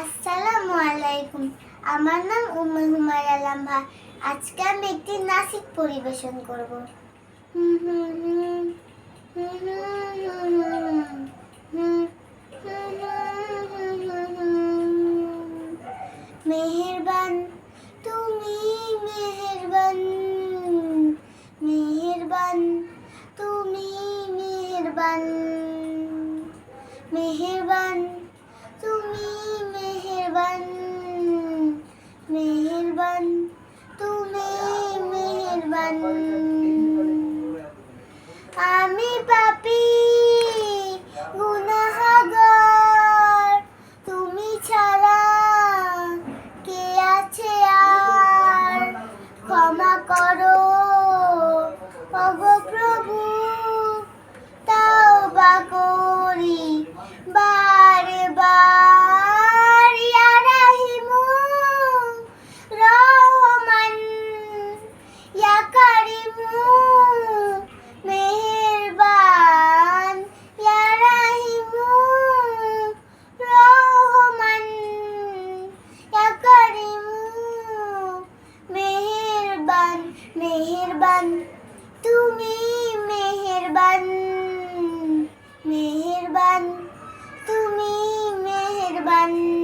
আসসালামু আলাইকুম। আমার নাম উম্মে হুমায় আলাম্ভা আজকে আমি একটি নাসিক পরিবেশন করব। মেহেরবান, তুমি মেহেরবান মেহেরবান, তুমি মেহেরবান মেহেরবান, তুমি मेहरबान तू मेहरबान। मेहरबान। तुम्हें मेहरबान। मेहरबान। तुम्ही मेहरबान।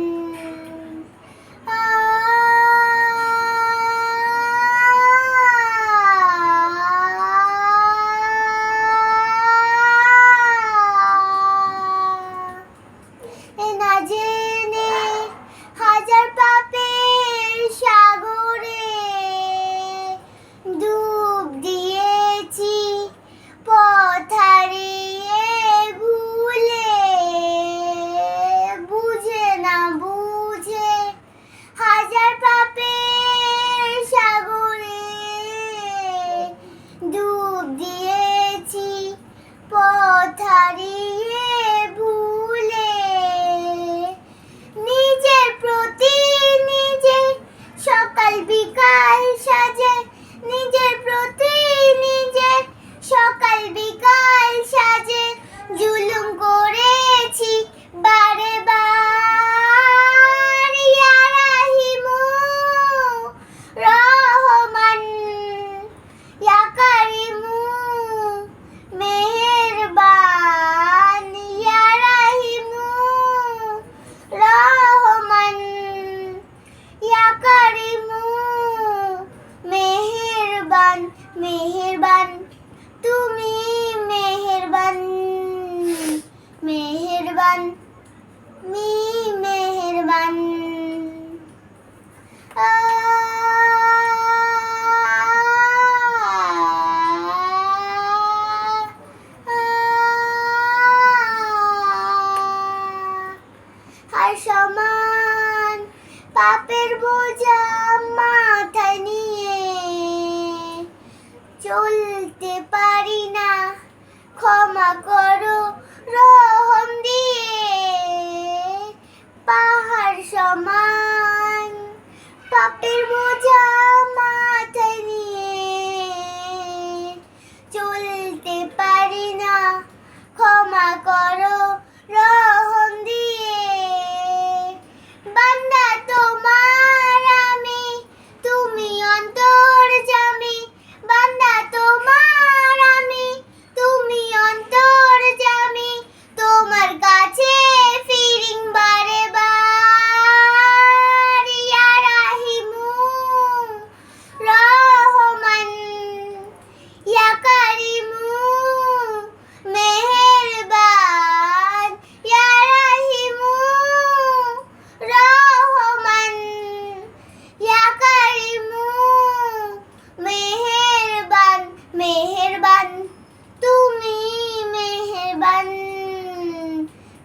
মেহরবান মি মেহরবান। সমান পাপের বোঝা মাথা নিয়ে চলতে পারি না। পাপের বোঝা।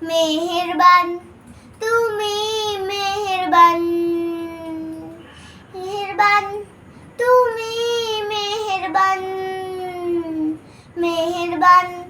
मेहरबान तुम्हें मेहरबान। मेहरबान तुम्हें मेहरबान। मेहरबान।